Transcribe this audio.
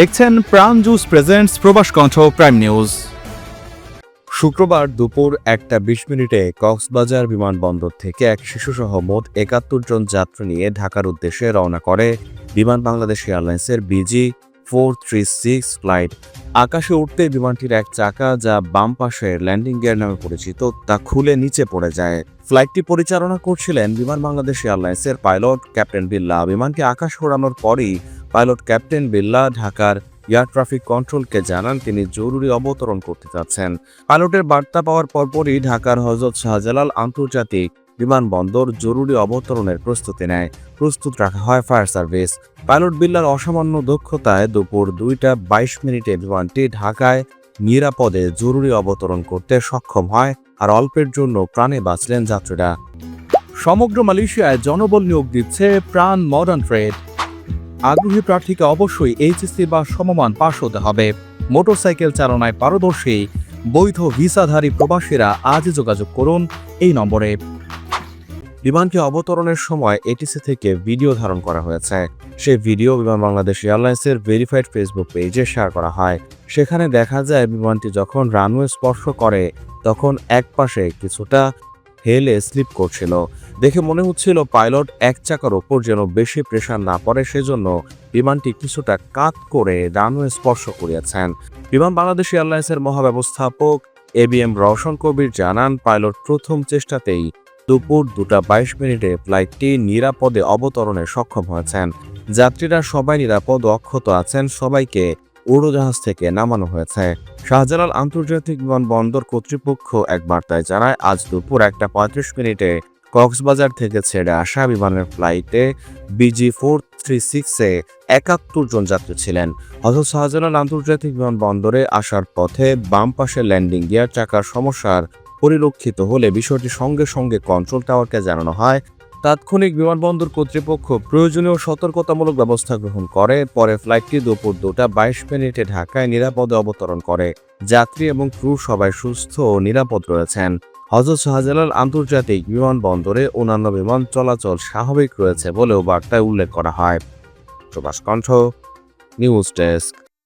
দেখছেন প্রাণ juice presents প্রবাস কণ্ঠ প্রাইম নিউজ শুক্রবার দুপুর একটা বিশ মিনিটে কক্সবাজার বিমানবন্দর থেকে এক শিশুসহ মোট একাত্তর জন যাত্রী নিয়ে ঢাকার উদ্দেশ্যে রওনা করে বিমান বাংলাদেশ এয়ারলাইন্সের BG four three six flight. আকাশে উঠতে বিমানটির এক চাকা যা বাম পাশে ল্যান্ডিং গিয়ার নামে পরিচিত তা খুলে নিচে পড়ে যায়। ফ্লাইটটি পরিচালনা করছিলেন বিমান বাংলাদেশ এয়ারলাইন্সের পাইলট ক্যাপ্টেন বিল্লা। বিমানটি আকাশ ওড়ানোর পরই পাইলট ক্যাপ্টেন বিল্লা ঢাকার এয়ার ট্রাফিক কন্ট্রোলকে জানান তিনি জরুরি অবতরণ করতে চাচ্ছেন পাইলটের বার্তা পাওয়ার পরপরই ঢাকার হজরত শাহজালাল আন্তর্জাতিক বিমানবন্দর জরুরি অবতরণের প্রস্তুতি নেয়। প্রস্তুত রাখা হয় ফায়ার সার্ভিস। পাইলট বিল্লার অসামান্য দক্ষতায় দুপুর দুইটা বাইশ মিনিটে বিমানটি ঢাকায় নিরাপদে জরুরি অবতরণ করতে সক্ষম হয় আর অল্পের জন্য প্রাণে বাঁচলেন যাত্রীরা। সমগ্র মালয়েশিয়ায় জনবল নিয়োগ দিচ্ছে প্রাণ মডার্ন ট্রেড। আগ্রহী প্রার্থীকে অবশ্যই এইচএসসি বা সমমান পাশ হতে হবে। মোটরসাইকেল চালনায় পারদর্শী, বৈধ ভিসাধারী প্রবাসীরা আজই যোগাযোগ করুন এই নম্বরে। বিমানটি অবতরণের সময় এটিসি থেকে ভিডিও ধারণ করা হয়েছে। সে ভিডিও বিমান বাংলাদেশ এয়ারলাইন্সের ভেরিফাইড ফেসবুক পেজে শেয়ার করা হয়। সেখানে দেখা যায় বিমানটি যখন রানওয়ে স্পর্শ করে, তখন একপাশে কিছুটা হেলে স্লিপ করছিল। দেখে মনে হচ্ছিল পাইলট এক চাকার ওপর যেন বেশি প্রেশার না পড়ে, সেজন্য বিমানটি কিছুটা কাত করে রানওয়ে স্পর্শ করিয়াছেন। বিমান বাংলাদেশ এয়ারলাইন্সের মহাব্যবস্থাপক A B M Rowshan Kabir জানান, পাইলট প্রথম চেষ্টাতেই দুপুর দুটা বাইশ মিনিটে ফ্লাইটটি নিরাপদে অবতরণে সক্ষম হয়েছেন। যাত্রীরা সবাই নিরাপদ অক্ষত আছেন, সবাইকে উড়োজাহাজ থেকে নামানো হয়েছে। শাহজালাল আন্তর্জাতিক বিমানবন্দর কর্তৃপক্ষ এক বার্তায় জানায়, আজ দুপুর একটা পঁয়ত্রিশ মিনিটে কক্সবাজার থেকে ছেড়ে আসা বিমানের ফ্লাইটে বিজি ফোর থ্রি সিক্সে একাত্তর জন যাত্রী ছিলেন। হজরত শাহজালাল আন্তর্জাতিক বিমানবন্দরে আসার পথে বাম পাশে ল্যান্ডিং গিয়ার চাকার সমস্যার পরিলক্ষিত হলে বিষয়টি সঙ্গে সঙ্গে কন্ট্রোল টাওয়ারকে জানানো হয়। তাৎক্ষণিক বিমানবন্দর কর্তৃপক্ষ প্রয়োজনীয় সতর্কতামূলক ব্যবস্থা গ্রহণ করে, পরে ফ্লাইটটি দুপুর দুটা বাইশ মিনিটে ঢাকায় নিরাপদে অবতরণ করে। যাত্রী এবং ক্রু সবাই সুস্থ ও নিরাপদ রয়েছেন। হজরত শাহজালাল আন্তর্জাতিক বিমানবন্দরে অন্যান্য বিমান চলাচল স্বাভাবিক রয়েছে বলেও বার্তায় উল্লেখ করা হয়। প্রবাস কণ্ঠ, নিউজ ডেস্ক।